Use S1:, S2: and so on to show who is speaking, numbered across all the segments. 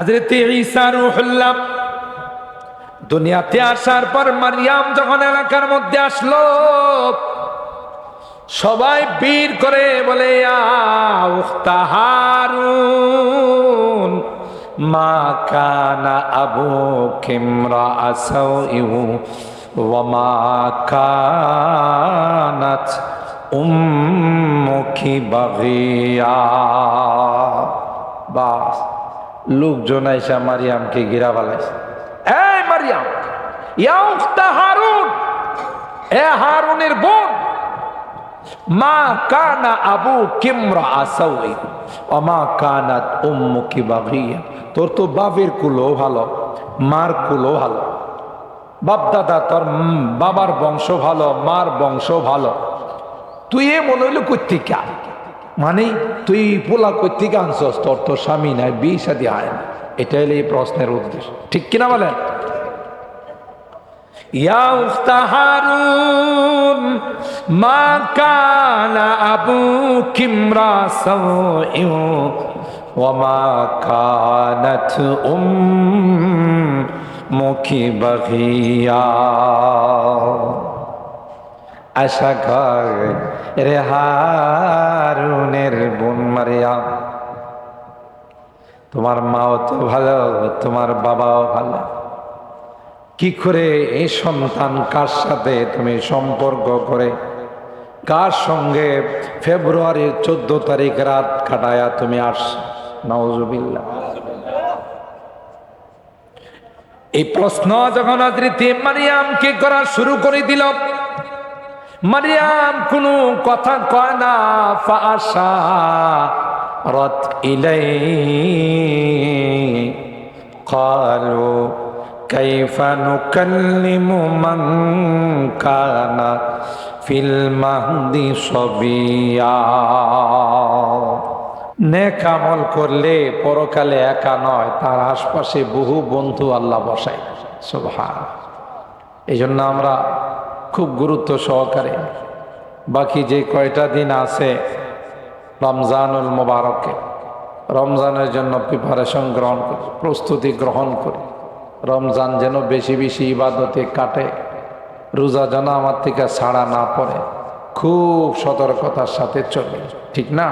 S1: হাজরত ঈসা রুহুল্লাহ দুনিয়াতে আসার পর মারিয়াম যখন এলাকার মধ্যে আসলো, সবাই বীর করে বলে, "ইয়া উখতা হারুন, মা কানা আবু কিমরা আসাউ ইউ ওয়ামা কানাত উম্মুকি বাগিয়া। বাস। লোকজন আইসা মারিয়ামকে গিরা ফেলাইছে এই মারিয়াম হারুন, এ মা আবু তোর তো বাবের কুলো ভালো, মার কুলো ভালো। বাপ দাদা, তোর বাবার বংশ ভালো, মার বংশ ভালো। তুই এ মনে হইল কর্তিকা মানে তুই পোলা কর্তিকা আনছস, তোর তোর স্বামী নাই, বিয়ে সাদি হয় না। এটা হলো এই প্রশ্নের উদ্দেশ্য। ঠিক কিনা বলেন? ইয়া উখতা হারুন মা কানা আবু কিমরা সাউইউ, ওয়া মা কানাত উম্মুকি বাগিয়া। আশা কর রে হারুনের বোন মারিয়াম। তোমার মাও তো ভালো, তোমার বাবাও ভালো। কি করে এই সন্তান কার সাথে তুমি সম্পর্ক করে? কার সঙ্গে ফেব্রুয়ারির চোদ্দ তারিখ রাত কাটায়া তুমি আস নওজুবিল্লা এই প্রশ্ন যখন আদৃতি মারিয়ামকে করা শুরু করে দিল মারিয়াম কোনো কথা কয় না ফাশা রত ইলাই قالوا كيف نكلم من كان في المهد صبيا নেক আমল করলে পরকালে একা নয় তার আশপাশে বহু বন্ধু আল্লাহ বসায় সুবহান এই জন্য আমরা খুব গুরুত্ব সহকারে। বাকি যে কয়টা দিন আছে রমজানুল মোবারকে, রমজানের জন্য প্রিপারেশন গ্রহণ করি, প্রস্তুতি গ্রহণ করি। রমজান যেন বেশি বেশি ইবাদতে কাটে, রোজা যেন আমার থেকে ছাড়া না পড়ে, খুব সতর্কতার সাথে চলে, ঠিক না?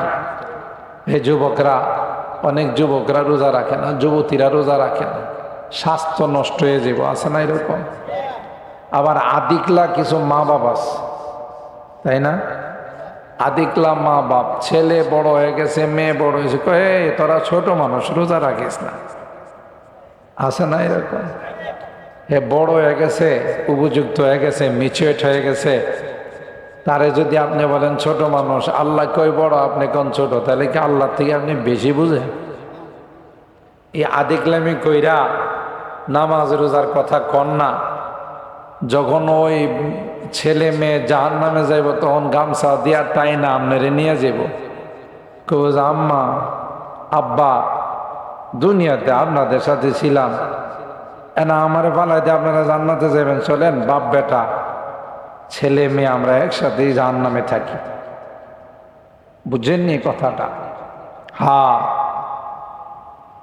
S1: এই যুবকরা, অনেক যুবকরা রোজা রাখে না, যুবতীরা রোজা রাখে না, স্বাস্থ্য নষ্ট হয়ে যাব, আছে না এরকম? আবার আদিকলা কিছু মা বাবা আছে, তাই না? আদিকলা মা বাপ ছেলে বড় হয়ে গেছে মেয়ে বড় হয়েছে কয়ে "এই, তোরা ছোট মানুষ রোজা রাখিস না। আছে না এরকম? এ বড় হয়ে গেছে উপযুক্ত হয়ে গেছে মিচুয়েট হয়ে গেছে। তারে যদি আপনি বলেন ছোট মানুষ আল্লাহ কই বড় আপনি কোন ছোট? তাহলে কি আল্লাহ থেকে আপনি বেশি বুঝেন? এই আদিকলামি কইরা নামাজ রোজার কথা কন না। যখন ওই ছেলে মেয়ে জাহান নামে যাইব, তখন গামছা দিয়া টাই না আপনারে নিয়ে যাব কেউ আম্মা, আব্বা, দুনিয়াতে আপনাদের সাথে ছিলাম। এনা আমার দিয়ে আপনারা জান্নাতে যাবেন চলেন, বাপ বেটা, ছেলে মেয়ে আমরা একসাথেই জাহান নামে থাকি। বুঝেননি কথাটা? হা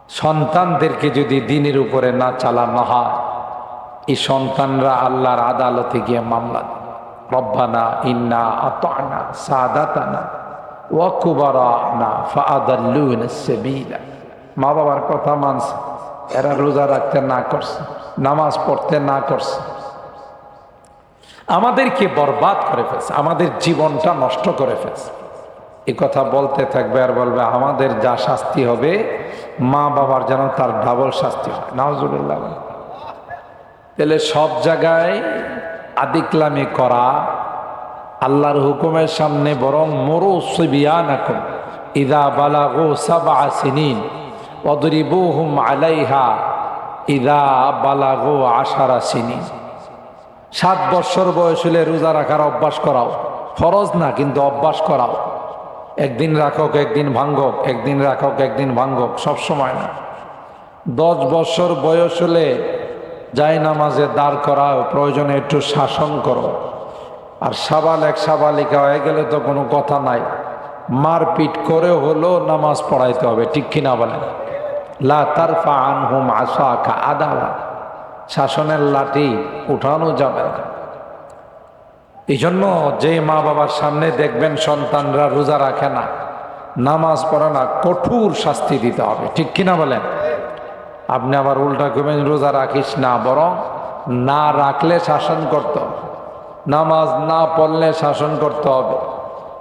S1: সন্তানদেরকে যদি দিনের উপরে না চালানো হয় এই সন্তানরা আল্লাহর আদালতে গিয়ে মামলা। রব্বানা ইন্না আতানা সাদাতানা ওয়াকুবারানা ফাআদাল্লুনা মা বাবার কথা মানছে। এরা রোজা রাখতে না করছে, নামাজ পড়তে না করছে। আমাদেরকে বরবাদ করে ফেলছে, আমাদের জীবনটা নষ্ট করে ফেলছে। এ কথা বলতে থাকবে আর বলবে, আমাদের যা শাস্তি হবে মা বাবার যেন তার ডাবল শাস্তি হয়। নাওজুবিল্লাহ তাহলে সব জায়গায় আদিক্লামি করা আল্লাহর হুকুমের সামনে বরং মরু সুবিয়ান এখন ইদা বালাগো সাবা সিনিন অদরিবুহুম আলাইহা ইদা বালাগো আশারা সিনিন। সাত বৎসর বয়স হলে রোজা রাখার অভ্যাস করাও। ফরজ না, কিন্তু অভ্যাস করাও। একদিন রাখক, একদিন ভাঙ্গক, একদিন রাখক, একদিন ভাঙ্গক, সব সময় না। দশ বৎসর বয়স হলে যাই নামাজে দাঁড় করাও, প্রয়োজনে একটু শাসন করো। আর সাবাল এক সাবালিকা হয়ে গেলে তো কোনো কথা নাই। মারপিট করে হলেও নামাজ পড়াইতে হবে, ঠিক কিনা বলেন? লা তারফা শাসনের লাঠি উঠানো যাবে না। এই জন্য যে মা বাবার সামনে দেখবেন সন্তানরা রোজা রাখে না, নামাজ পড়ে না, কঠোর শাস্তি দিতে হবে, ঠিক কিনা বলেন? আপনি আবার উল্টা করবেন রোজা রাখিস না, বরং না রাখলে শাসন করতে হবে। নামাজ না পড়লে শাসন করতে হবে।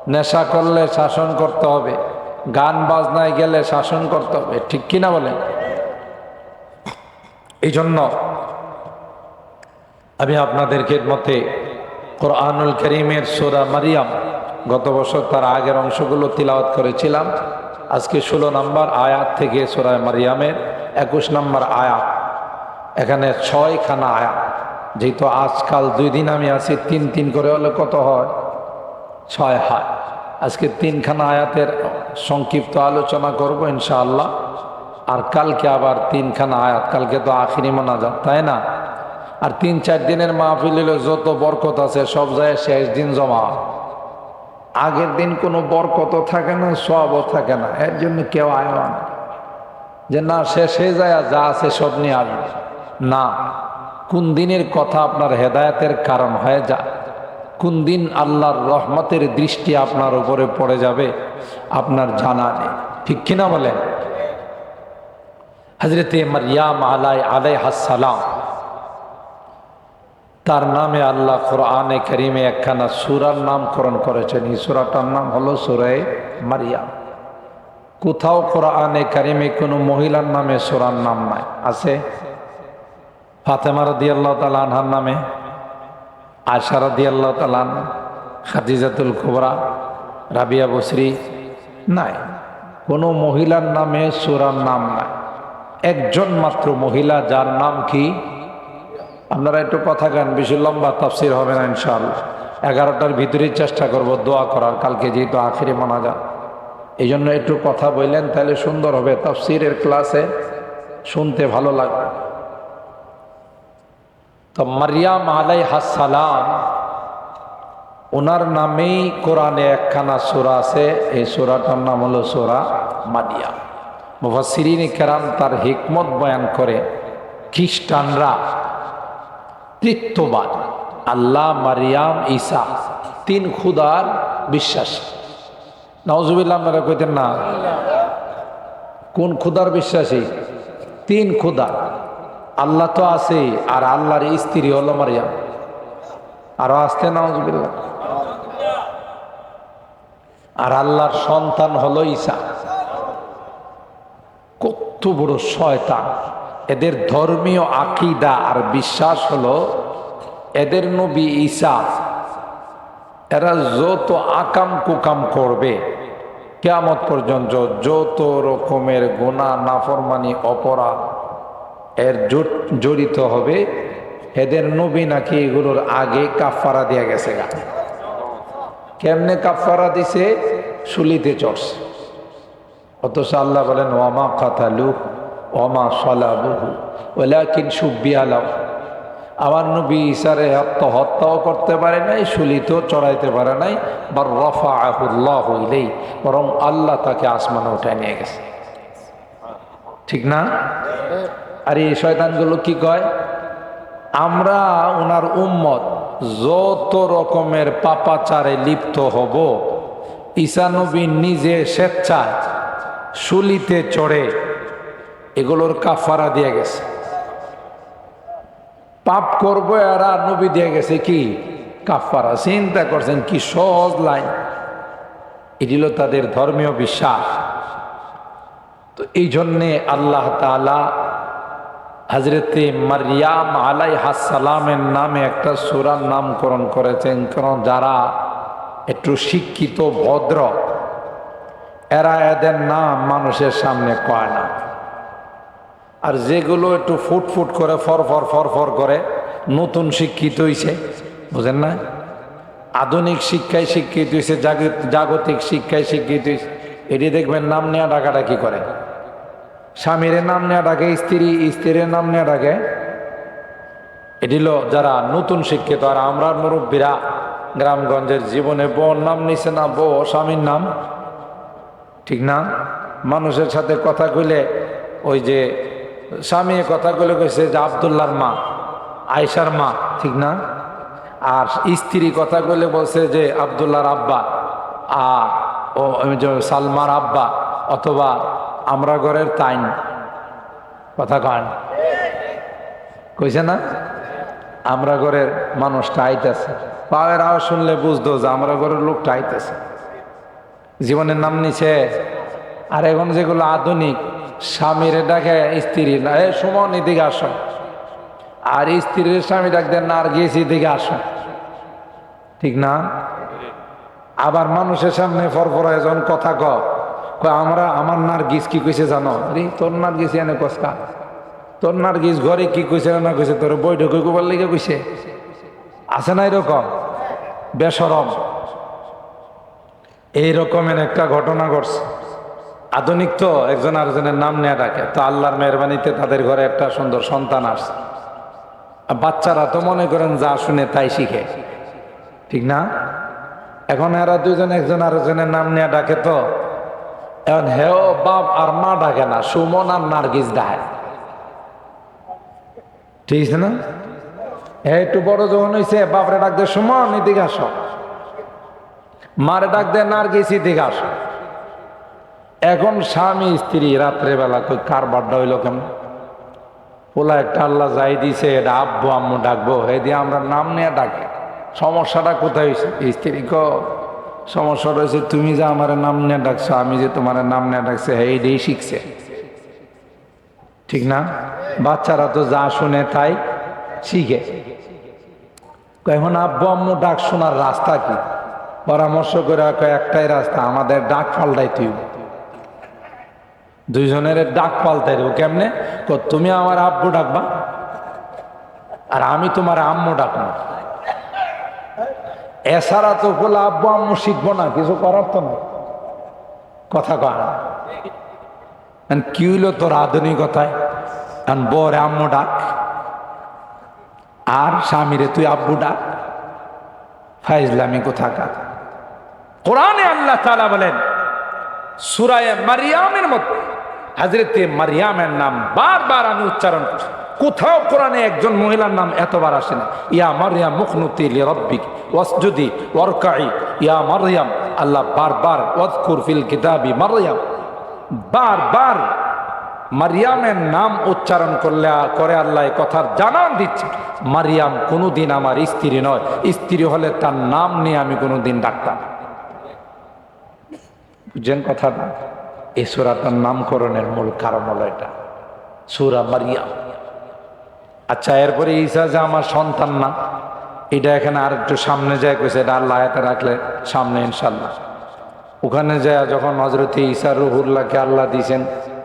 S1: নেশা করলে শাসন করতে হবে। গান বাজনায় গেলে শাসন করতে হবে। ঠিক কিনা বলেন? এই জন্য আমি আপনাদেরকে মতে কোরআনুল করিমের সোরা মারিয়াম গত বছর তার আগের অংশগুলো তিলাওয়াত করেছিলাম। আজকে ষোলো নম্বর আয়াত থেকে সোরায় মারিয়ামের একুশ নম্বর আয়াত। এখানে ছয়খানা আয়াত। যেহেতু আজকাল দুই দিন আমি আছি, তিন তিন করে হলে কত হয়? ছয় হয়। আজকে তিনখানা আয়াতের সংক্ষিপ্ত আলোচনা করব ইনশাআল্লাহ। আর কালকে আবার তিনখানা আয়াত। কালকে তো আখিরি মোনাজাত, তাই না? আর তিন চার দিনের মাহফিল হলে যত বরকত আছে, সব যায় শেষ দিন জমা। আগের দিন কোনো বরকত থাকে না, সবও থাকে না। এর জন্য কেউ আয়ও না। যে না, শেষ যায় যা আছে সব নিয়ে আসবে। না, কোন দিনের কথা আপনার হেদায়তের কারণ হয়ে যায় কোন দিন আল্লাহর রহমতের দৃষ্টি আপনার উপরে পড়ে যাবে, আপনার জানা নেই। ঠিক কিনা বলেন? হজরতে মারিয়াম আলাই আলাই হাসালাম তার নামে আল্লাহ কোরআনে করিমে একখানা সুরার নামকরণ করেছেন। এই সুরাটার নাম হলো সুরায় মারিয়াম। কোথাও কোরআনে কারিমে কোনো মহিলার নামে সুরার নাম নাই। আছে? ফাতেমা রদি আল্লাহ তালা আনহার নামে আশা রদি আল্লাহ তালান খাদিজাতুল কুবরা, রাবিয়া বসরি নাই। কোনো মহিলার নামে সুরার নাম নাই। একজন মাত্র মহিলা যার নাম কি? আপনারা একটু কথা গান, বেশি লম্বা তাফসির হবে না ইনশাআল্লাহ। এগারোটার ভিতরেই চেষ্টা করব দোয়া করার, কালকে যেহেতু আখেরি মানা যান এই জন্য একটু কথা বললেন, তাহলে সুন্দর হবে। তাফসিরের ক্লাসে শুনতে ভালো লাগবে। তো মারিয়াম আলাই হাসালাম ওনার নামেই কোরআনে একখানা সোরা আছে। এই সোরাটার নাম হলো সোরা মারিয়াম মুফাসিরিন কেরাম তার হিকমত বয়ান করে, খ্রিস্টানরা তৃত্ববাদ। আল্লাহ মারিয়াম ঈসা, তিন খুদার বিশ্বাস। নওজুবিল্লাহ আপনারা কইতেন না। কোন খুদার বিশ্বাসী? তিন খুদা আল্লাহ তো আছে আর আল্লাহর স্ত্রী হলো মারিয়াম। আরও আসতে নওজুবিল্লাহ আর আল্লাহর সন্তান হলো ঈসা। কত বড় শয়তান। এদের ধর্মীয় আকিদা আর বিশ্বাস হলো এদের নবী ঈসা। এরা যত আকাম কুকাম করবে কেয়ামত পর্যন্ত যত রকমের গোনা নাফরমানি, অপরাধ এর জড়- জড়িত হবে, এদের নবী নাকি এগুলোর আগে কাফারা দেয়া গেছে গা। কেমনে কাফারা দিছে? শুলিতে চড়ছে। অথচ আল্লাহ বলেন ওয়ামা কাতালু ওমা সলাবহু ওলাকিন সুব্বিয়ালাম আমার নবী ইসারে আত্মহত্যাও করতে পারে নাই শুলিতেও চড়াইতে পারে নাই। বা রফা আহুল্লাহ হইলেই বরং আল্লাহ তাকে আসমানে উঠায় নিয়ে গেছে। ঠিক না? আর এই শয়তানগুলো কি কয়? আমরা ওনার উম্মত যত রকমের পাপাচারে লিপ্ত হব, ঈসা নবী নিজে স্বেচ্ছায় শুলিতে চড়ে এগুলোর কাফারা দিয়ে গেছে। পাপ করব, এরা নবী দিয়ে গেছে কি? কাফারা। চিন্তা করছেন, কি সহজ লাইন। এটি হলো তাদের ধর্মীয় বিশ্বাস। তো এই জন্যে আল্লাহ তালা হজরতে মারিয়াম আলাই হাসালামের নামে একটা সুরার নামকরণ করেছেন। কারণ যারা একটু শিক্ষিত, ভদ্র, এরা এদের নাম মানুষের সামনে কয় না। আর যেগুলো একটু ফুট ফুট করে, ফর ফর ফর ফর করে, নতুন শিক্ষিত হইছে, বুঝেন না? আধুনিক শিক্ষায় শিক্ষিত হয়েছে জাগতিক শিক্ষায় শিক্ষিত হয়েছে এটি দেখবেন নাম নেওয়া ডাকাডাকি করে? স্বামীর নাম নেওয়া ডাকে, স্ত্রী, স্ত্রীর নাম নেওয়া ডাকে। এটি হলো যারা নতুন শিক্ষিত, আর আমরা মুরব্বীরা গ্রামগঞ্জের জীবনে বউর নাম নিছে না, বউ, স্বামীর নাম। ঠিক না? মানুষের সাথে কথা কইলে ওই যে স্বামী কথাগুলো কইছে যে আবদুল্লার মা আয়সার মা, ঠিক না? আর স্ত্রী কথাগুলো বলছে যে আবদুল্লাহর আব্বা, আ, ও সালমার আব্বা, অথবা আমরা ঘরের তাইন। কথা কন। কইছে না? আমরা ঘরের মানুষটা আইতেছে। পায়ের আওয়াজ শুনলে বুঝতো যে আমরা ঘরের লোকটা আইতেছে। জীবনের নাম নিছে আর এখন যেগুলো আধুনিক, স্বামীর ডাকে স্ত্রী না এ সুমন, এদিকে আসো। আর স্ত্রীর স্বামী ডাক দেন না আর গেছি এদিকে আসো। ঠিক না? আবার মানুষের সামনে ফরফর যখন কথা কয় আমরা, আমার নার্গিস কি কইছে জানো? রে তোর নার্গিস এনে কসকা তোর নার্গিস ঘরে কি কইছে না কইছে? তোর বৈঠকে কবার লেগে কইছে? আছে না এরকম? বেসরম এই রকমের একটা ঘটনা ঘটছে। আধুনিক তো, একজন আরেকজনের নাম নেয়া ডাকে। তো আল্লাহর মেহরবানিতে তাদের ঘরে একটা সুন্দর সন্তান আসছে। বাচ্চারা তো মনে করেন যা শুনে তাই শিখে। ঠিক না? এখন এরা দুজন, একজন আরেকজনের নাম নিয়ে ডাকে তো। এখন হেও বাপ আর মা ডাকে না, সুমন আর নার্গিস ডাকে। ঠিক আছে না? হ্যাঁ একটু বড় যখন হয়েছে বাপরে ডাক দে, সুমন আসো। মারে ডাক দে, নার্গিস আসো। এখন স্বামী, স্ত্রী, রাত্রেবেলা কই কার বাড্ডা হইল কেমন? পোলা একটা আল্লাহ যাই দিছে, এটা আব্বু, আম্মু ডাকবো, হে দিয়ে আমরা নাম নিয়ে ডাকে। সমস্যাটা কোথায় হয়েছে স্ত্রী ক সমস্যাটা হয়েছে তুমি যে আমার নাম নিয়ে ডাকছো, আমি যে তোমার নাম নিয়ে ডাকছে, হে এইটাই শিখছে। ঠিক না? বাচ্চারা তো যা শুনে তাই শিখে। এখন আব্বু, আম্মু ডাক শোনার রাস্তা কি? পরামর্শ করে একটাই রাস্তা, আমাদের ডাক পাল্টাই তুই দুইজনের ডাক পাল্টাই দেবো, কেমনে? তুমি আমার আব্বু ডাকবা, আর আমি তোমার আম্মু ডাকবো। এছাড়া তো বলে আব্বু আম্মু শিখব না, কিছু করার তো না কথা কয় না। কি হইল তোর আধুনিকতায়? বরে আম্মু ডাক, আর স্বামীরে তুই আব্বু ডাক। ফাইজলামি কোথাকার? কোরআনে আল্লাহ তাআলা বলেন, সুরায় মারিয়ামের মধ্যে হাজরতে মারিয়ামের নাম বারবার আমি উচ্চারণ করছি। কোথাও কোরআনে একজন মহিলার নাম এতবার আসে না। ইয়া মারিয়াম মুখনুতি লি রব্বিক ওয়াসজুদি ওয়ারকাই ইয়া মারিয়াম, আল্লাহ বারবার ওয়াজকুর ফিল কিতাবি মারিয়াম। বারবার মারিয়ামের নাম উচ্চারণ করলে, করে আল্লাহ কথার জানান দিচ্ছে। মারিয়াম কোনোদিন আমার স্ত্রী নয়। স্ত্রী হলে তার নাম নিয়ে আমি কোনোদিন ডাকতাম বুঝছেন কথাটা? এই সুরাটার নামকরণের মূল কারণ হলো এটা। সুরা মারিয়াম। আচ্ছা এরপরে ঈসা যে আমার সন্তান না, এটা এখানে আর একটু সামনে যায় কইছে, এটা আল্লাহ আয়াতে রাখলে সামনে ইনশাল্লাহ ওখানে যায় যখন হজরত ঈসা রুহুল্লাহকে আল্লাহ দিয়েছেন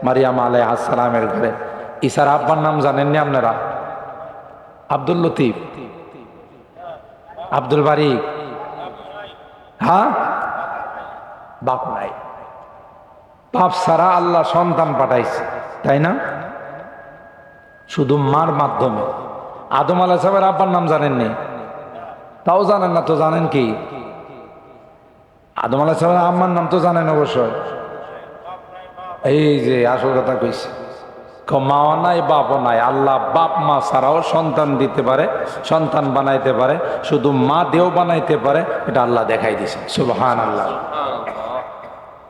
S1: মারিয়াম আলাই আসসালামের ঘরে। ঈসার আব্বার নাম জানেননি আপনারা? আব্দুল লতিফ। আব্দুল বারিক। হ্যাঁ? বাপ নাই। বাপ সারা আল্লাহ সন্তান পাঠাইছে, তাই না? শুধু মার মাধ্যমে। আদম আলাহ সাহেবের আব্বার নাম জানেননি? তাও জানেন না, তো জানেন কি? আদম আলাহ সাহেবের আম্মার নাম তো জানেন অবশ্যই। এই যে আসল কথা কইছে। মাও নাই, বাপও নাই। আল্লাহ বাপ, মা ছাড়াও সন্তান দিতে পারে, সন্তান বানাইতে পারে, শুধু মা দেও বানাইতে পারে, এটা আল্লাহ দেখাই দিছে। সুবহান আল্লাহ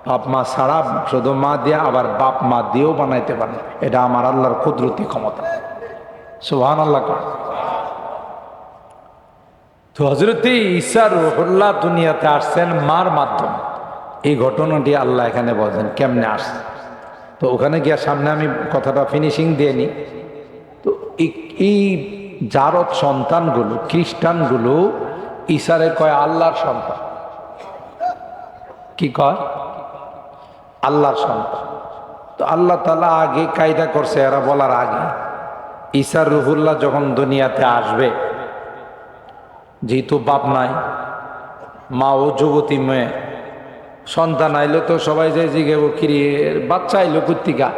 S1: বাপ মা ছাড়া শুধু মা দিয়া, আবার বাপ মা দিয়েও বানাইতে পারে। এটা আমার আল্লাহর কুদরতি ক্ষমতা। সুবহান আল্লাহ। তো হজরতে ঈসা রুহুল্লাহ দুনিয়াতে আসছেন মার মাধ্যমে। এই ঘটনাটি আল্লাহ এখানে বলছেন কেমনে আসছে? তো ওখানে গিয়া সামনে আমি কথাটা ফিনিশিং দিয়ে নি তো এই জারত সন্তানগুলো, খ্রিস্টানগুলো ঈশারে কয় আল্লাহর সন্তান। কি কয়? আল্লাহর সন্তান। তো আল্লাহ তালা আগে কায়দা করছে, এরা বলার আগে। ঈশার রুহুল্লাহ যখন দুনিয়াতে আসবে, যেহেতু বাপ নাই মা ও যুবতী মেয়ে, সন্তান আইলো তো সবাই যে জিগেব কিরে বাচ্চা আইলো কুত্তিকা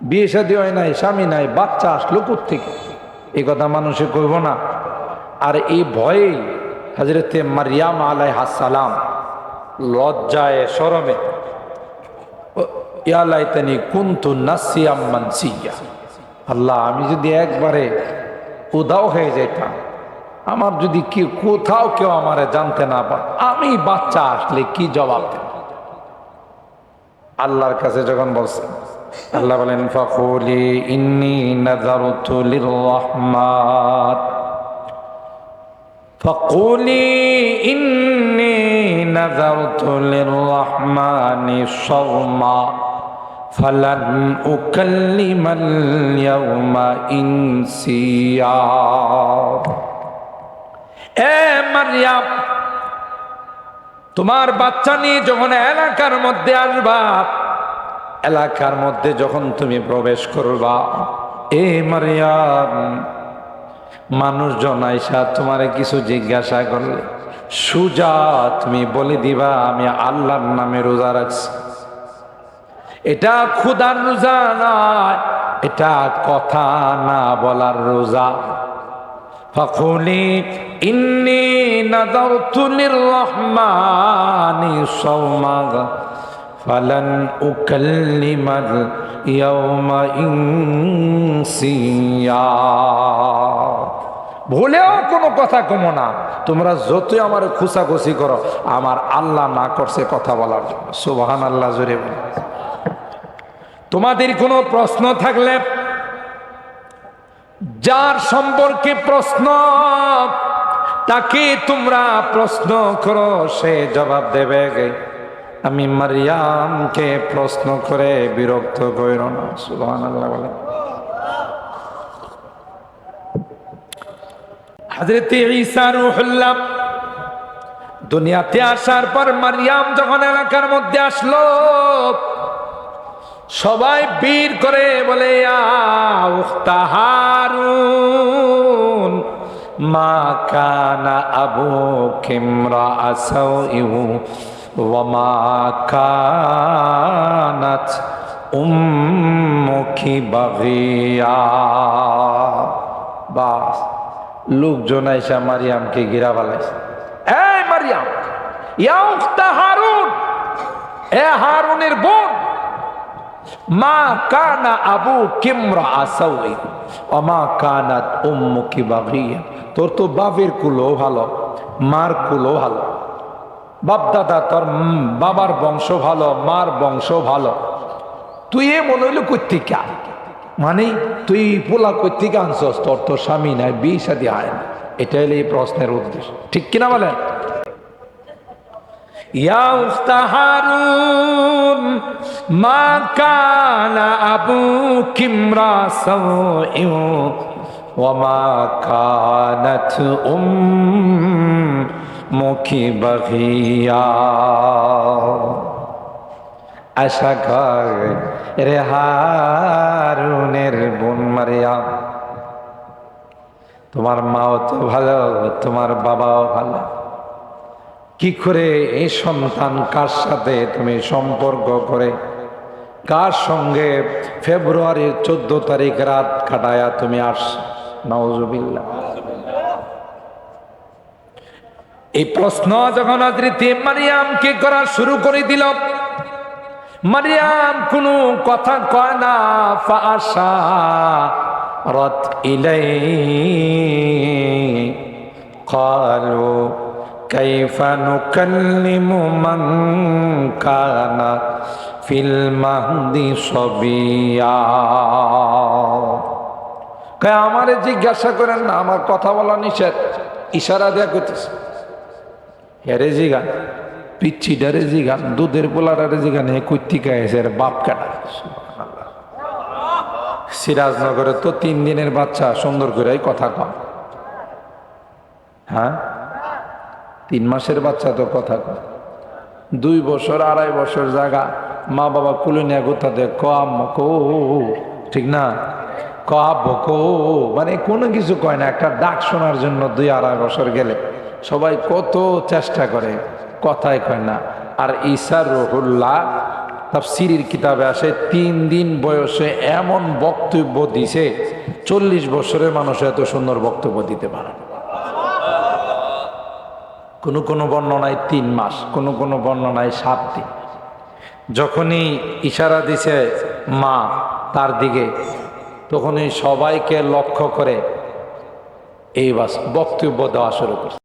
S1: বিয়ে শাদী হয় নাই, স্বামী নাই, বাচ্চা আসলো কুত্তিকা এই কথা মানুষে কইব না। আর এই ভয়ে হজরতে মারিয়াম আলাই হাসালাম লজ্জায় সরমে ও- ইয়ালাইতানি কুন্তু নাসিয়াম মানসিয়া। আল্লাহ, আমি যদি একবারে উদাও হয়ে যেতাম আমার যদি কি কোথাও কেউ আমারে জানতে না পার, আমি বাচ্চা আসলে কি জবাব দেব? আল্লাহর কাছে যখন বলছেন, আল্লাহ বলেন, ফাকুলি ইন্নি নাজারতু লিররহমান ফকুলি ইন্নি নাজারতু লিররহমানি সাওমা فلن أكلم اليوم إنسيا এ মারিয়াম তোমার বাচ্চা নিয়ে যখন এলাকার মধ্যে আসবা এলাকার মধ্যে যখন তুমি প্রবেশ করবা এ মারিয়াম মানুষজন আইসা তোমারে কিছু জিজ্ঞাসা করলে, সুজা, তুমি বলে দিবা, আমি আল্লাহর নামে রোজা রাখছি। এটা ক্ষুদার রোজা নয়, এটা কথা না বলার রোজা। ফখুলি রহমানি فلن أكلم اليوم إنسيا ভুলেও কোনো কথা কমো না তোমরা যতই আমার খুশাখুশি করো আমার আল্লাহ না করছে কথা বলার জন্য সুবাহান আল্লাহ জোরে বলে তোমাদের কোনো প্রশ্ন থাকলে যার সম্পর্কে প্রশ্ন তাকে তোমরা প্রশ্ন করো সে জবাব দেবে আমি মারিয়ামকে প্রশ্ন করে বিরক্ত করিল না সুবাহ বলে হাজরতে ঈসা রুহুল্লাহ দুনিয়াতে আসার পর মারিয়াম যখন এলাকার মধ্যে আসলো, সবাই বীর করে বলে হারুন, মা কানা আবু কিমরা আসাও ইউ কানাত উম্মুখি বাগিয়া। বাস, লোকজন আইসা মারিয়ামকে গিরা বালাইছে। এই মারিয়াম ইয়া উখতা হারুন, এ হারুনের বোন। মা কানা আবু কিমরা আসাউই অমা কানাত উম্মুকি বাগিয়া। তোর তো বাপের কুলো ভালো, মার কুলো ভালো। বাপদাদা, তোর বাবার বংশ ভালো, মার বংশ ভালো। তুই এ মনে হইল কর্তিকা মানে তুই পোলা কর্তিকা আনছস, তোর তোর স্বামী নাই, বিয়ে সাদি আয় না। এটা হইলে এই প্রশ্নের উদ্দেশ্য। ঠিক কিনা বলেন? ইয়া মা আবু উম মুখে বহিয়া আশা কর রে হারুনের বোন মারিয়া, তোমার মাও তো ভালো, তোমার বাবাও ভালো। কি করে এই সন্তান কার সাথে তুমি সম্পর্ক করে? কার সঙ্গে ফেব্রুয়ারির চোদ্দ তারিখ রাত কাটায়া তুমি আস নজবিল্লা এই প্রশ্ন যখন আদৃতি মারিয়ামকে করা শুরু করে দিল মারিয়াম কোনো কথা কয় না ফাশা রত ইলাই قالوا كيف نكلم من كان في المهد صبيا আমার জিজ্ঞাসা করেন না আমার কথা বলা নিষেধ ইশারা দেয়া করতেছে হেরে জিগান পিচ্ছি ডারে জিগান দুধের পোলাডারে জিগান হে কৈতিকা এসে বাপ কাটা। সিরাজনগরে তো তিন দিনের বাচ্চা, সুন্দর করে কথা কম হ্যাঁ? তিন মাসের বাচ্চা তো কথা কম দুই বছর, আড়াই বছর জায়গা মা বাবা কুলে নিয়ে গোতা দেখ কম ঠিক না? কব মানে কোনো কিছু কয় না, একটা ডাক শোনার জন্য দুই আড়াই বছর গেলে। সবাই কত চেষ্টা করে, কথাই কয় না। আর ঈশার রহুল্লাহ তাফসিরির কিতাবে আসে, তিন দিন বয়সে এমন বক্তব্য দিছে, চল্লিশ বছরের মানুষ এত সুন্দর বক্তব্য দিতে পারে। কোনো কোনো বর্ণনায় তিন মাস, কোনো কোনো বর্ণনায় সাত দিন। যখনই ইশারা দিছে মা তার দিকে, তখনই সবাইকে লক্ষ্য করে এই বাস বক্তব্য দেওয়া শুরু করছে।